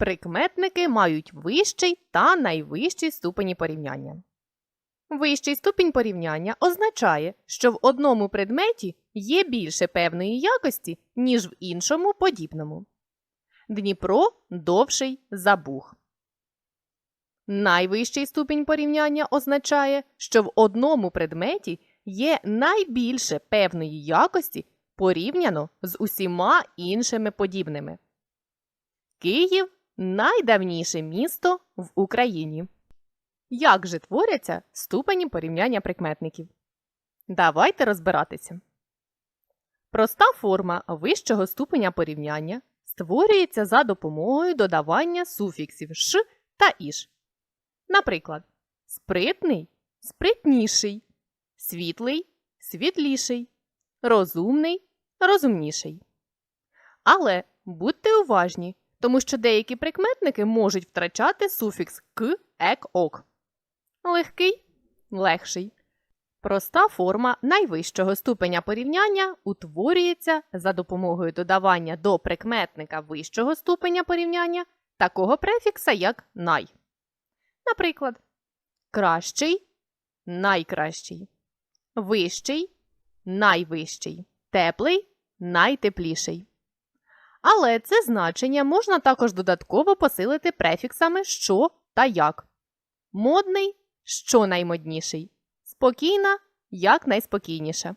Прикметники мають вищий та найвищий ступені порівняння. Вищий ступінь порівняння означає, що в одному предметі є більше певної якості, ніж в іншому подібному. Дніпро довший за Буг. Найвищий ступінь порівняння означає, що в одному предметі є найбільше певної якості порівняно з усіма іншими подібними. Київ найдавніше місто в Україні. Як же творяться ступені порівняння прикметників? Давайте розбиратися. Проста форма вищого ступеня порівняння створюється за допомогою додавання суфіксів ш та іш. Наприклад, спритний спритніший, світлий світліший, розумний розумніший. Але будьте уважні, тому що деякі прикметники можуть втрачати суфікс к, ек, ок. Легкий легший. Проста форма найвищого ступеня порівняння утворюється за допомогою додавання до прикметника вищого ступеня порівняння такого префікса, як най. Наприклад, кращий найкращий, вищий найвищий, теплий найтепліший. Але це значення можна також додатково посилити префіксами що та як. Модний що наймодніший, спокійна як найспокійніше.